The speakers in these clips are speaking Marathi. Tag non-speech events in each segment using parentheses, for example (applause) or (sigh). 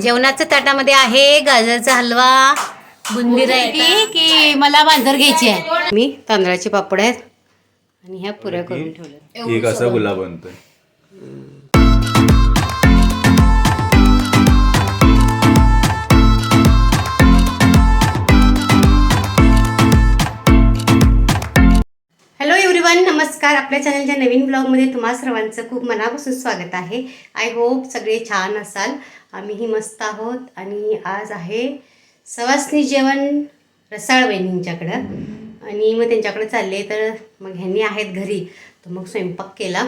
जेवणाच्या ताटामध्ये आहे गाजरचा हलवा बुंदी रायती की मला बांधर घ्यायची आहे. मी तांदळाचे पापड आहेत आणि ह्या पुऱ्या करून ठेवल्या एक असा गुलाब बनतोय एव्हरीवन नमस्कार. आपल्या चॅनलच्या नवीन ब्लॉगमध्ये तुम्हा सर्वांचं खूप मनापासून स्वागत आहे. आय होप सगळे छान असाल. आम्हीही मस्त आहोत. आणि आज आहे सवासनी जेवण रसाळ वहिनींच्याकडं आणि मग त्यांच्याकडे चालले तर मग ह्यांनी आहेत घरी. तर मग स्वयंपाक केला.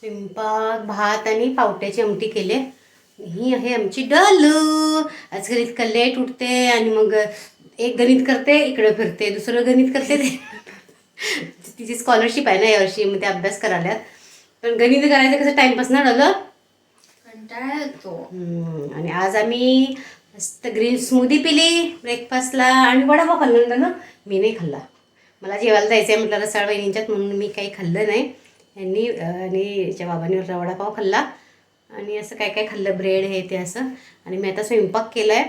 स्वयंपाक भात आणि पावट्याची आमटी केले. ही आहे आमची डलू. आज घरी इतकं लेट उठते आणि मग एक गणित करते इकडं फिरते दुसरं गणित करते. ते तिची स्कॉलरशिप आहे ना यावर्षी मग ते अभ्यास करायल्यात पण गणित करायचं कसं टाइमपास ना डलं? कंटाळा येतो. आणि आज आम्ही मस्त ग्रीन स्मूदी पिली ब्रेकफास्टला आणि वडापाव खाल्ला ना मी नाही खाल्ला. मला जेवायला जायचं आहे म्हटलं रसाळ वहिनींच्यात म्हणून मी काही खाल्लं नाही. यांनी आणि याच्या बाबांनी वडापाव खाल्ला. आणि असं काय काय खाल्लं ब्रेड हे ते असं. आणि मी आता स्वयंपाक केला आहे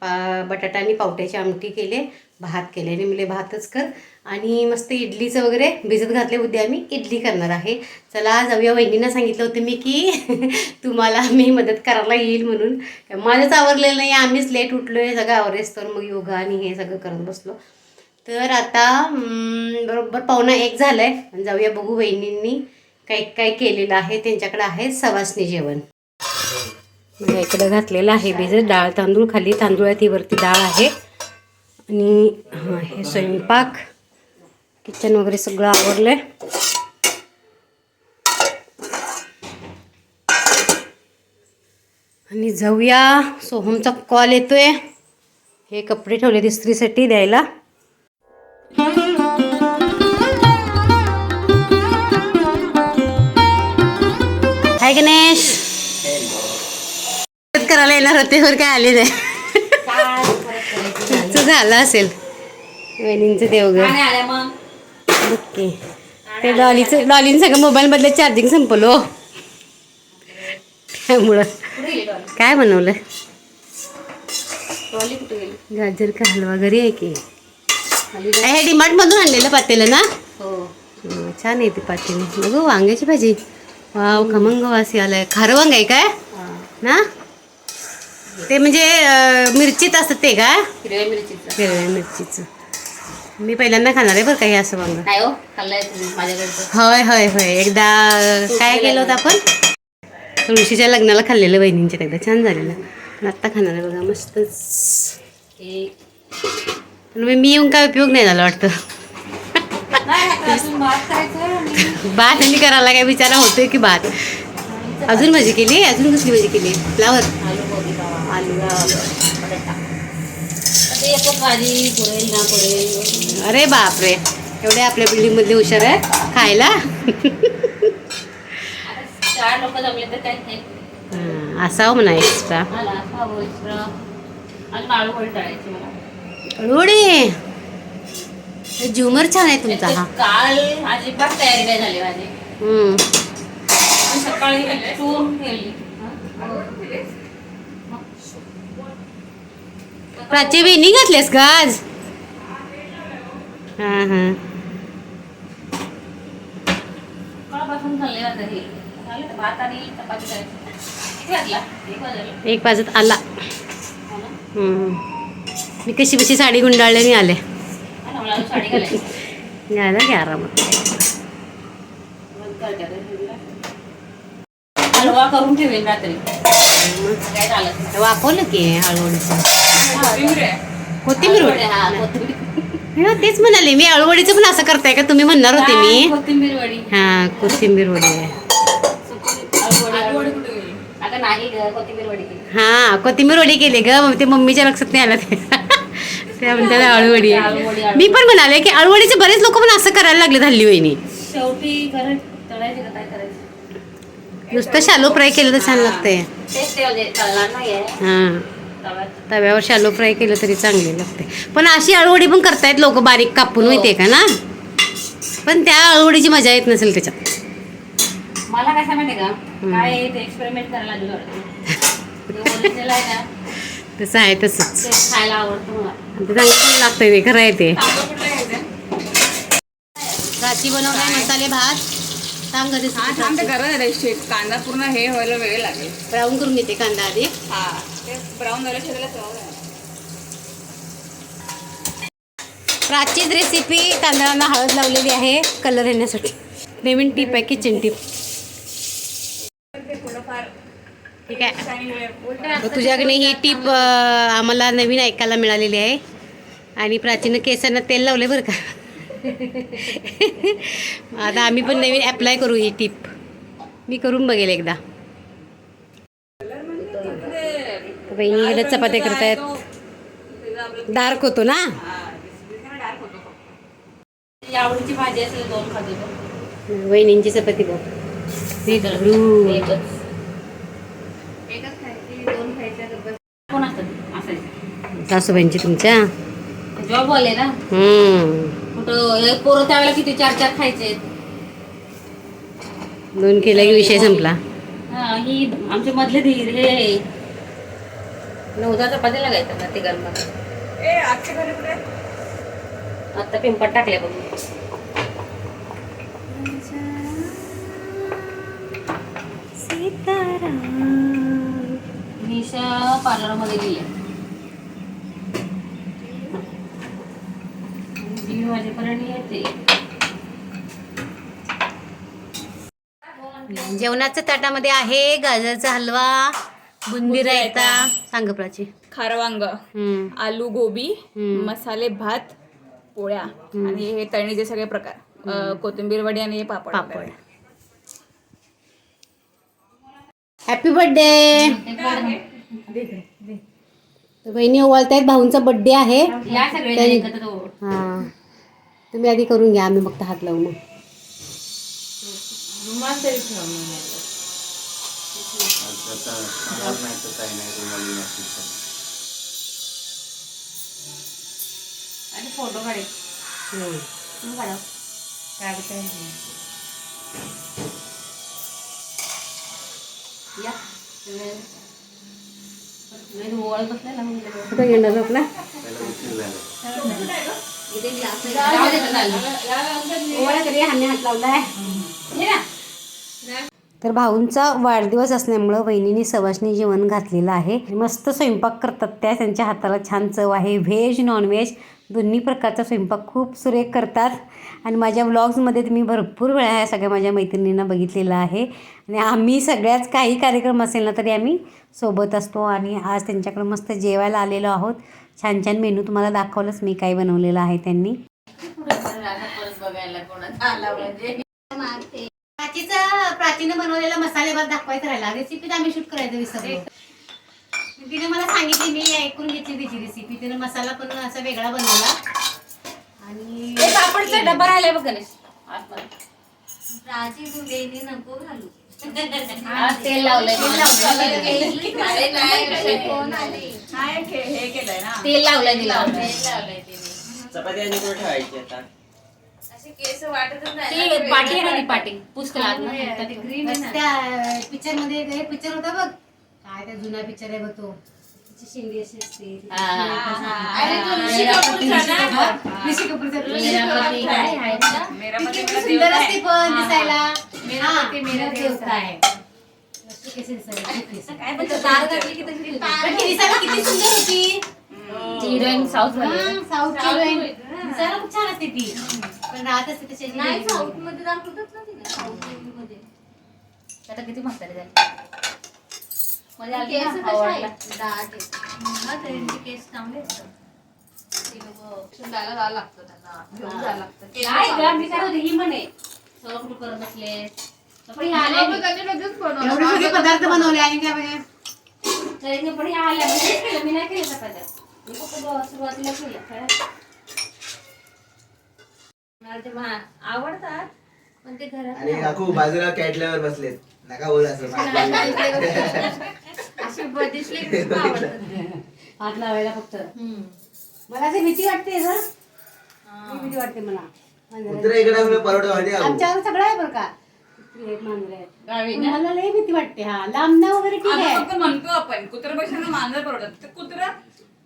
पा बटाटा आणि पावट्याची आमटी केले भात केले. आणि मुले भातच कर. आणि मस्त इडलीचं वगैरे भिजत घातले उद्या आम्ही. इडली करणार आहे. चला जाऊया वहिनींना सांगितलं होतं मी की (laughs) तुम्हाला मी मदत करायला येईल म्हणून. माझंच आवरलेलं नाही आम्हीच लेट उठलो आहे सगळं आवरेस तर मग योगा आणि हे सगळं करत बसलो. तर आता बरोबर पावणा एक झालं आहे जाऊया बघू वहिनींनी. काय काय केलेलं आहे त्यांच्याकडे आहे सवासणी जेवण. म्हणजे इकडं घातलेलं आहे भिजत डाळ. तांदूळ खाली तांदूळ आहे ती वरती डाळ आहे. आणि हे स्वयंपाक. किचन वगैरे सगळं आवरलंय. आणि जाऊया. सोहमचा कॉल येतोय. हे कपडे ठेवले स्त्रीसाठी द्यायला. हाय गणेश. करायला येणार होते वर काय आले नाही. झालं असेल. वहिनींचं देवघर ओके. ते डॉलीचं डॉलीनं सगळं मोबाईलमधलं चार्जिंग संपलो त्यामुळं. गेली डॉली? काय बनवलं? गाजर का हलवा घरी आहे की? हे डिमार्ट मधून आणलेलं पातेलं ना? हो. हं, छान आहे ती पातेली. बघू वांग्याची भाजी. वाव खमंग वासी आलाय खारं वांग आहे काय? ना? ते म्हणजे मिरचीत असतं ते का? हिरव्या मिरचीचं. हिरव्या मिरचीचं. मी पहिल्यांदा खाणार आहे बरं का हे असं वांग. नाही हो खाल्लाय तुम्ही माझ्याकडचं. होय होय होय. एकदा काय केलं होतं आपण? तुळशीच्या लग्नाला खाल्लेलं बहिणींच्या एकदा. छान झालेलं. पण आत्ता खाणार आहे बघा मस्तच. पण मी येऊन काय उपयोग नाही झाला वाटतं. भात आणि करायला काय विचारा होतोय की भात? अजून भाजी केली? अजून कसली भाजी केली? फ्लावर. आलू अरे बापरे. एवढे आपल्या बिल्डिंगमधले हुशार आहे खायला? असावं म्हणा एक्स्ट्रा झुमर छान आहे तुमचा हा. काल अजिबात तयारी नाही झाली माझी. सकाळी चून केली प्राची वेणी घातलीस का आज? हां हां. हे. एक वाजत आला. हो ना हं. मी कशी कशी साडी गुंडाळल्याने आले. (laughs) घ्या आरामात. हलवा करून ठेवेल रात्री. काय झालं वापरलं की हळवडीचं कोथिंबीर कोथिंबीर वडी. हा कोथिंबीर. हो, तेच म्हणाले मी अळवडीचं पण असं करताय का? तुम्ही म्हणणार होते मी. कोथिंबीर वडी. हा कोथिंबीर वडी कुठे गेली? आता नाही ग कोथिंबीर वडी केली. हा कोथिंबीर वडी केली ग. मग ते मम्मीच्या लक्षात नाही आलं ते. (laughs) त्या म्हणतात अळूवडी मी पण म्हणाले की अळूवडीचे बरेच लोक पण असं करायला लागले हल्ली वहिनी. शेवटी करत तळायचे का काय करायचं? नुसतं शालो फ्राय केलं तर छान लागतंय. तेच ते म्हणजे हा. तव्यावर शालो फ्राय केलं तरी चांगले लागते. पण अशी अळूवडी पण करतायत लोक बारीक कापून माहितीये का ना? पण त्या अळूवडीची मजा येत नसेल त्याच्यात. मला काय सांगते का? काय एक्सपेरिमेंट करायला लागलं तसं आहे तसंच. ते खायला आवडतं मला. चांगलं पण लागतंय ते खरं आहे ते. प्राची बनवलाय मसाले भात. सांग घरी हा थांब ते करा रे शेक कांदा पूर्ण हे व्हायला वेळ लागेल. ब्राऊन करून घेते कांदा आधी. हा ते ब्राऊन. प्राचीच रेसिपी तांदळांना हळद लावलेली आहे कलर येण्यासाठी. नवीन टीप आहे किचन टीप ठीक आहे. तर तुझ्याकडे ही टीप आम्हाला नवीन ऐकायला मिळालेली आहे. आणि प्राचीन केसांना तेल लावले बरं का. (laughs) आता आम्ही पण नवीन अप्लाय करू ही टीप मी करून बघेल एकदा. बहिणी इकडे चपात्या करतायत. डार्क होतो ना? ती आवडीची भाजी असेल दोन खाते पण वहिनींची चपाती बघ. सासूबाईंची तुमच्या? जॉब वाले ना? हम्म. कुठं हे पोरं त्यावेळेला किती चार चार खायचे? दोन केला की विषय संपला. हा, ही आमचे मधले धीर हे. नवदा चपात्या लागायच्या ना घरी कुठे? आता पिंपट टाकले बघ. निशा पार्लरमध्ये गेले. दीड वाजेपर्यंत येते. जेवणाचं ताटामध्ये आहे गाजरचा हलवा बुंदी रायता. सांग प्राची. खारवांग. आलू गोबी. मसाले भात पोळ्या. आणि हे तळणीचे सगळे प्रकार. कोथिंबीर वडी आणि हे पापड. पापड हॅपी बर्थडे बहिणी ओवाळतायत भाऊंचा बर्थडे आहे या सगळे तरी- एकत्र ओढ. हा तुम्ही आधी करून घ्या आम्ही फक्त हात लावू मग रुमाल तरी ठेवा म्हणाले. आणि फोटो काढे हम्म. तुम्ही काढा काय बघताय या सगळे. सगळे ओवाळत बसले ना मग लगेच. कुठं घेणार आपला जाऊ दे तर चालेल. तर भाऊंचा वाढदिवस असल्यामुळं वहिनीने सवासणी जेवण घातलेलं आहे. मस्त स्वयंपाक करतात त्या त्यांच्या हाताला छान चव आहे. व्हेज नॉनव्हेज दोन्ही प्रकारचा स्वयंपाक खूप सुरेख करतात. आणि माझ्या व्लॉग्समध्ये तुम्ही भरपूर वेळा ह्या सगळ्या माझ्या मैत्रिणींना बघितलेलं आहे. आणि आम्ही सगळ्याच काही कार्यक्रम असेल ना तरी आम्ही सोबत असतो आणि आज त्यांच्याकडे मस्त जेवायला आलेलो आहोत. छान छान मेनू तुम्हाला दाखवलंच मी काय बनवलेलं आहे त्यांनी. परत बघायला कोणाचा आला म्हणजे प्राचीचा प्राचीनं बनवलेला मसाले भात दाखवायचा राहिला. रेसिपी आम्ही शूट करायचं विसरलो तिने मला सांगितली मी ऐकून घेतली तिची रेसिपी तिने मसाला पण असा वेगळा बनवला. आणि डबा राहिलाय बघ गणेश. आतमध्ये. आज तेल लावलंय. अरे नाही, हाय हे हे केलंय ना. तेल लावलंय तिला. चपाती आणि कुठे ठेवायची आता? ती पाटी आहे ना ती पाटी? बस. त्या पिक्चरमध्ये हे पिक्चर होता बघ? काय त्या जुना पिक्चर आहे बघ तो. तिची शेंडी अशी असते. अरे तो ऋषी कपूरचा ना? ना? मध्ये सुंदर असते आहे. पण दिसायला. हा, किती सुंदर होती. हिरोईन साऊथ साऊथची हिरोईन. दिसायला खूप छान असते ती. पण राहत असते तशी अशी आता किती म्हातारी झाली. मध्ये आली ना, आवडला. काय गं, मी काय होते, ही म्हणे. सगळं कुठं करत बसले. पण ह्या आल्या मी. एवढे सगळे पदार्थ बनवले आणि काय म्हणजे तरी पण आल्या. मी तेच केलं, मी नाही केलं चपात्या. मी फक्त ब- सुरुवातीला केलं. काय मला ते आवडतात पण ते घरात आणि काकू बाजूला कॅटल्यावर बसलेत. नका बोल असं. (laughs) (laughs) खूप (laughs) आवडतात हात लावायला फक्त. मला ते भीती वाटते ग भीती वाटते मला. कुत्रा इकडे आपलं परवडं माहिती आहे का आमच्यावर सगळं आहे बरं का. कुत्री आहेत मांजर आहेत. गावी ना मला लय भीती वाटते हा. लांबना वगैरे ठीक आता आहे. फक्त म्हणतो आपण कुत्र्यापेक्षा ना मांजर परवडत. ते कुत्रा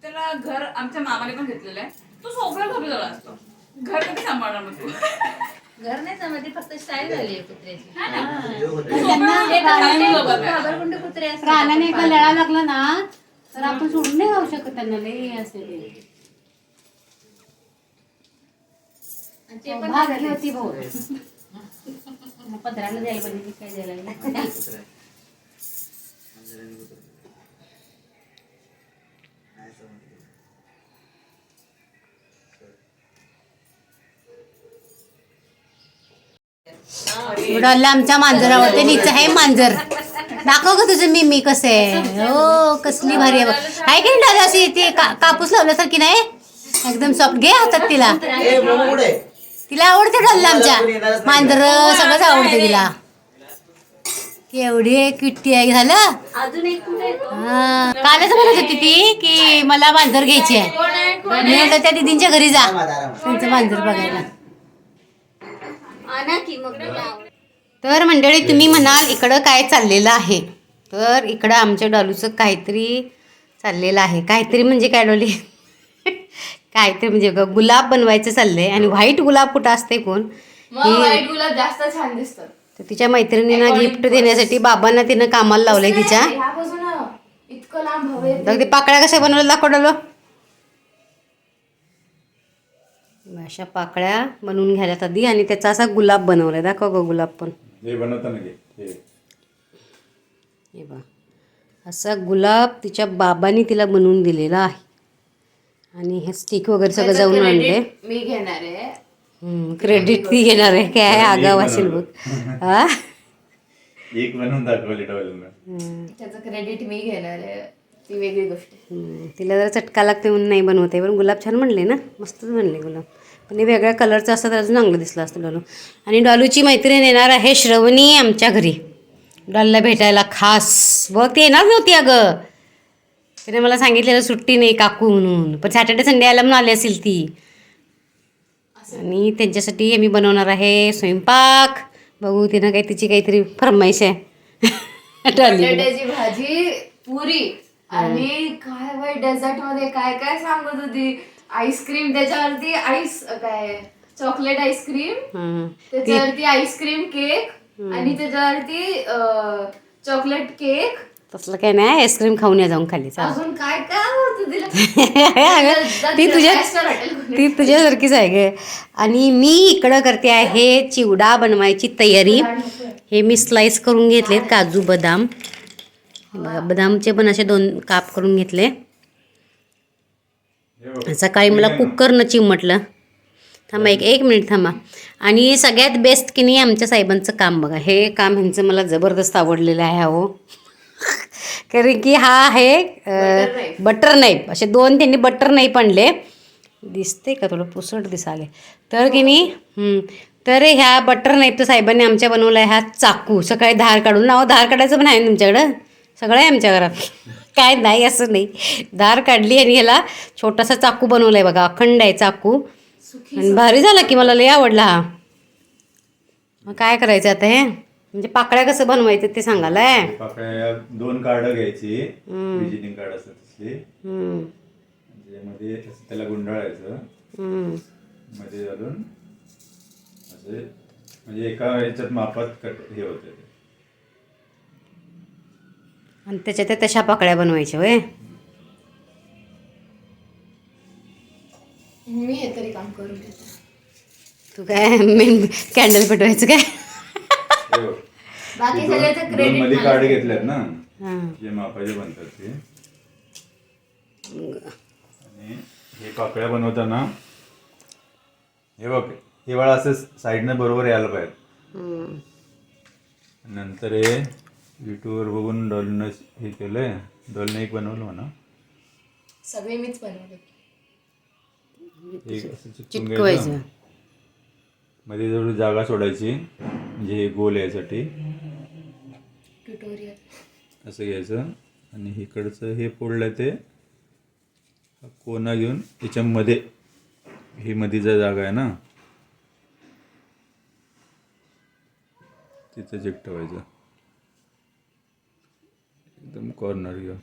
त्याला घर आमच्या मामाने पण घेतलेलं आहे. तो सोफ्या झोपेजवळ असतो. घर कधी सांभाळणार मग तू? (laughs) घर नाही समजली फक्त स्टाईल झाली आहे कुत्र्याची. हा ना. जो होता. त्यांना ते तर प्राण्याने- चांगलं बघा. घाबरगुंड कुत्रे प्राण्याने एकदा लळा लागला ना तर आपण सोडून नाही जाऊ शकत त्यांना लय असे ते. आणि ते पण भाग्य होती भाऊ. (laughs) पत्राला द्यायला पाहिजे काय द्यायला (laughs) उडाला आमच्या मांजरावरती नीचं आहे मांजर. दाखव का तुझं मी मी कसं आहे. हो कसली भारी आहे बघ. आहे की नाही दादा अशी ती का- कापूस लावल्यासारखी नाही? एकदम सॉफ्ट घे हातात तिला. मोमो? तिला आवडते डल्ला आमच्या. मांजर सगळंच आवडतं तिला. केवढी किट्टी आहे. झालं? हा. कालच म्हणत होती ती की मला मांजर घ्यायची आहे. मी म्हटलं त्या दिदींच्या घरी जा. त्यांचं मांजर बघायला. आणा की मग तुला आवडेल. तर मंडळी तुम्ही म्हणाल इकडं काय चाललेलं आहे. तर इकडं आमच्या डॉलूचं काहीतरी चाललेलं आहे. काहीतरी म्हणजे काय डॉली? (laughs) काहीतरी म्हणजे ग- गुलाब बनवायचं चाललंय आणि व्हाईट गुलाब कुठं असते कोण? मग व्हाईट गुलाब जास्त छान दिसतात. तर तिच्या मैत्रिणींना गिफ्ट देण्यासाठी बाबांना तिनं कामाला लावलंय तिच्या. इतकं लांब हवे तर ते पाकळ्या कशा बनवल्या दाखवलं अशा पाकळ्या बनवून घ्यायला आधी आणि त्याचा असा गुलाब बनवलाय. दाखव ग गुलाब पण. हे बनवताना हे. हे बा असा गुलाब तिच्या बाबांनी तिला बनवून दिलेला आहे. आणि हे स्टिक वगैरे सगळं जाऊन आणले मी घेणार आहे. क्रेडिट ती घेणार आहे. काय आगाव असेल बघ. (laughs) हा? एक बनवून दाखवली त्याचं क्रेडिट मी घेणार आहे. ती वेगळी गोष्ट तिला जरा चटका लागते म्हणून नाही बनवते पण गुलाब छान म्हणले ना? मस्तच म्हणले गुलाब. पण हे वेगळ्या कलरचं असतं तर अजून चांगलं दिसलं असतं डॉलू. आणि डॉलूची मैत्रीण येणार आहे श्रवणी आमच्या घरी. डॉलला भेटायला खास बघ ती येणार नव्हती अगं. तिने मला सांगितलेलं सुट्टी नाही काकू म्हणून. पण सॅटर्डे संडे आला म्हणून आली असेल ती. आणि त्यांच्यासाठी आम्ही बनवणार आहे स्वयंपाक. बघू तिनं काही तिची काहीतरी फरमाईश आहे. डॉली भाजी पुरी आणि काय डेझर्टमध्ये काय काय सांगत होती? आईस्क्रीम त्याच्यावरती आईस काय चॉकलेट आईस्क्रीम हां त्याच्यावरती आईस्क्रीम केक आणि त्याच्यावरती चॉकलेट केक तसलं काही नाही आईस्क्रीम खाऊन या जाऊन खाली चालेल. अजून काय काय होतं तिला? अगं, (laughs) ती तुझ्या. ती तुझ्यासारखीच आहे ग. आणि मी इकडं करते आहे चिवडा बनवायची तयारी. हे मी स्लाइस करून घेतलेत काजू बदाम. हे बघा बदामचे पण असे दोन काप करून घेतले. सकाळी मला कुकरनं चिमटलं थांबा एक एक मिनिट थांबा. आणि सगळ्यात बेस्ट की नाही आमच्या साहेबांचं काम बघा. हे काम ह्यांचं मला जबरदस्त आवडलेलं आहे हो (laughs) कारण की हा आहे बटर नाईफ असे दोन त्यांनी बटर नाईफ आणले. दिसते का तुला? पुसट दिसाले तर की नाही. तर ह्या बटर नाईफचं साहेबांनी आमच्या बनवला आहे हा चाकू. सकाळी धार काढून. नाव धार काढायचं पण आहे तुमच्याकडं? सगळं आहे आमच्या घरात. काय नाही असं नाही. धार काढली आणि ह्याला छोटासा चाकू बनवला आहे बघा अखंड आहे चाकू. आणि भारी झाला की मला लय आवडला हा. मग काय करायचं आता हे? म्हणजे पाकळ्या कसं बनवायचं ते सांगायलाय पाकळ्या दोन कार्ड घ्यायची विजिटिंग कार्ड असतात तसली त्याच्यामध्ये त्याला गुंडाळायचं. मध्ये घालून असे म्हणजे एका ह्याच्यात मापात कट हे होते ते. आणि त्याच्या त्या तशा पाकळ्या बनवायच्या होय? मी हे तरी काम करून घेते तू काय मेन कॅन्डल पेटवायचं काय? हे. बाकी हे सगळ्याचं दोन- क्रेडिटमध्ये कार्ड घेतलेत ना? हां. जे मापाचे बनतात ते. आणि हे पाकळ्या बनवताना हे बघ हे वेळा असं साईडनं बरोबर यायला पाहिजे. नंतर हे युट्यूबवर बघून डॉलनं हे केलंय. डॉलने एक बनवलं म्हणा. सगळे मीच बनवले. एक असं चिटकून चिटकवायचं. घ्यायचं मध्ये थोडी जागा सोडायची म्हणजे हे गोल यासाठी ट्युटोरियल. असं घ्यायचं. आणि इकडचं हे फोडलं ते. हा कोना घेऊन त्याच्यामध्ये ही मधीचा जागा आहे ना. तिथं चेक ठेवायचं एकदम कॉर्नर घेऊन.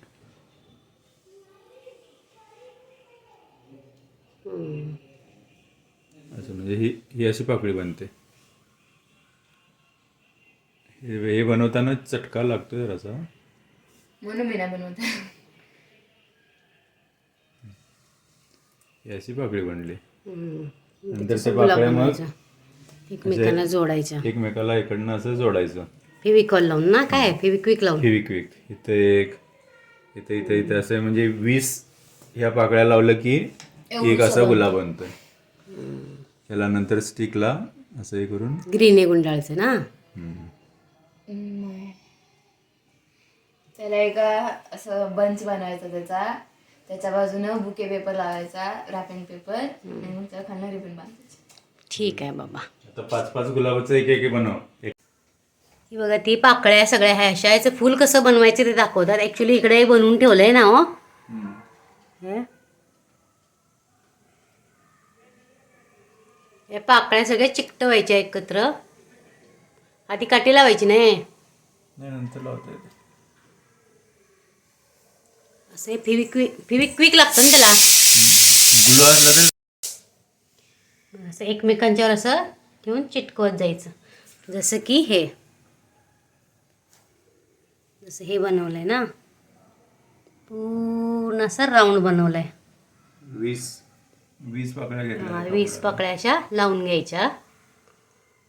असं म्हणजे ही ही अशी पाकळी बनते. हे हे बनवताना चटका लागतो जरासा. म्हणून मी नाही बनवत. ही अशी पाकळी बनली. नंतर तसं ते गुलाब पाकळ्या मग. एकमेकांना जोडायच्या एकमेकाला इकडनं असं जोडायचं. फेविकॉल लावून ना? काय फेविक्विक लावून? फेविक्विक इथं एक इथं इथं इथं असं म्हणजे वीस ह्या पाकळ्या लावलं की एक असा गुलाब बनतोय. त्याला नंतर स्टिकला असं हे करून. ग्रीन आहे गुंडाळचं ना. त्याला एका असं बंच बनवायचा त्याचा. त्याच्या बाजूनं बुके पेपर लावायचा रॅपिंग पेपर आणि मग त्याला खालनं रिबन बांधायची. ठीक आहे बाबा. आता पाच पाच गुलाबाचं एक एक बनव. ही बघा ती पाकळ्या सगळ्या ह्या अशा याचं फुल कसं बनवायचं ते दाखवतात. ॲक्च्युली इकडे बनवून ठेवलंय ना हो. हे. पाकळ्या सगळ्या चिकटवायच्या एकत्र. आधी काठी लावायची नाही नाही नंतर लावता येते. असं हे फिविक्विक फिविक्विक लागतं ना त्याला. असं एकमेकांच्यावर असं घेऊन चिटकवत जायचं. जसं की हे. जसं हे बनवलं आहे ना? पूर्ण असं राऊंड बनवलं आहे वीस वीस पाकळ्या वीस पाकळ्या अशा लावून घ्यायच्या.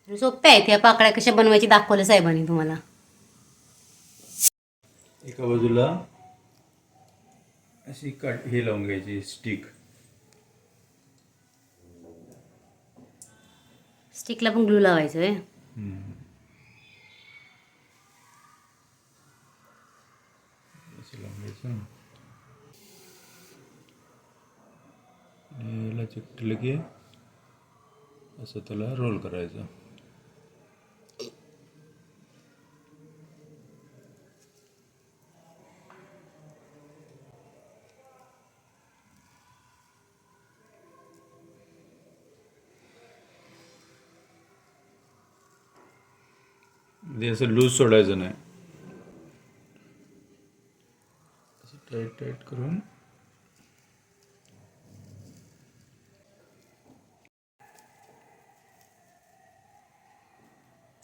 सोप्या आहेत या पाकळ्या कशा बनवायची दाखवलं साहेबांनी तुम्हाला. एका बाजूला अशी काट हे लावून घ्यायची स्टिक. स्टिकला पण ग्लू लावायचं आहे असं लावून घ्यायचं आणि याला चिकटलं की असं त्याला रोल करायचं. म्हणजे असं लूज सोडायचं नाही. टाईट करून.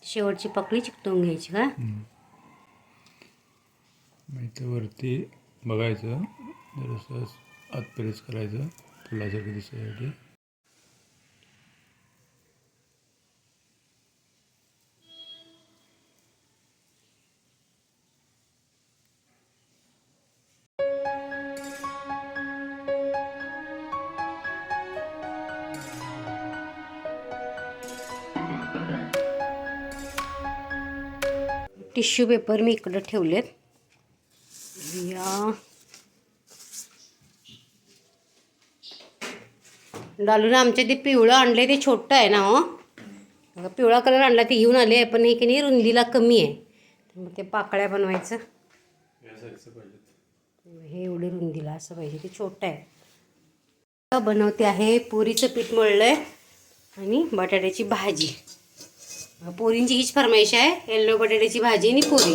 शेवटची पकळी चिकटवून घ्यायची का? इथं वरती बघायचं. जरासं आत प्रेस करायचं. फुलासारखं दिसायसाठी. टिश्यू पेपर मी इकडं ठेवलेत. या. डालून आमच्या ते पिवळं आणलं ते छोटं आहे ना हो. पिवळा कलर आणला ते घेऊन आले पण हे की नाही रुंदीला कमी आहे. मग ते पाकळ्या बनवायचं. हे एवढे रुंदीला असं पाहिजे ते छोटं आहे. बनवते आहे पुरीचं पीठ मळलं आहे आणि बटाट्याची भाजी. पोरींची हीच फरमाईश आहे येल्लो बटाट्याची भाजी आणि पोरी.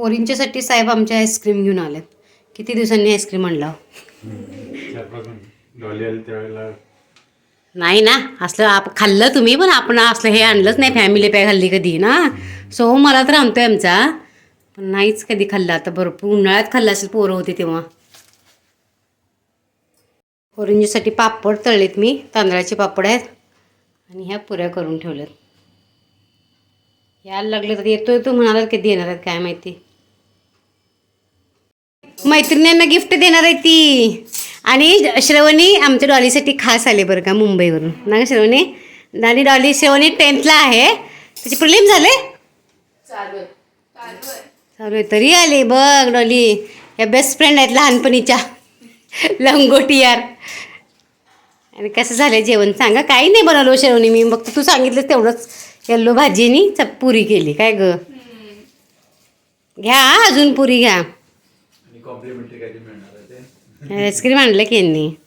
पोरींच्यासाठी साहेब आमच्या आईस्क्रीम घेऊन आलेत. किती दिवसांनी आईस्क्रीम आणला? नाही ना असलं आप खाल्लं तुम्ही पण आपण असलं हे आणलंच नाही फॅमिली पॅक खाल्ली कधी ना? सो मला तर आणतोय आमचा. पण नाहीच कधी खाल्ला आता भरपूर उन्हाळ्यात खाल्ला असेल पोरं होती तेव्हा. पोरींच्यासाठी पापड तळलेत मी तांदळाचे पापड आहेत. आणि ह्या पुऱ्या करून ठेवल्यात. यायला लागले तर येतोय तो म्हणाला कधी येणार आहेत काय माहिती. मैत्रिणींना गिफ्ट देणार आहे ती. आणि श्रवणी आमच्या डॉलीसाठी खास आले बरं का मुंबईवरून. ना गं श्रवणी? आणि डॉली श्रवणी टेन्थला आहे. त्याचे प्रिलिम झाले चालू आहे. तरी आले. बघ डॉली. या बेस्ट फ्रेंड आहेत लहानपणीच्या. लंगोटी यार आणि कसं झालं जेवण? सांगा. काही नाही बनवलं शेवणी मी मग तू सांगितलं तेवढंच. येल्लो भाजीनी पुरी केली. काय ग? घ्या हा, अजून पुरी घ्या. आणि कॉम्प्लिमेंटरी काहीतरी मिळणार आहे ते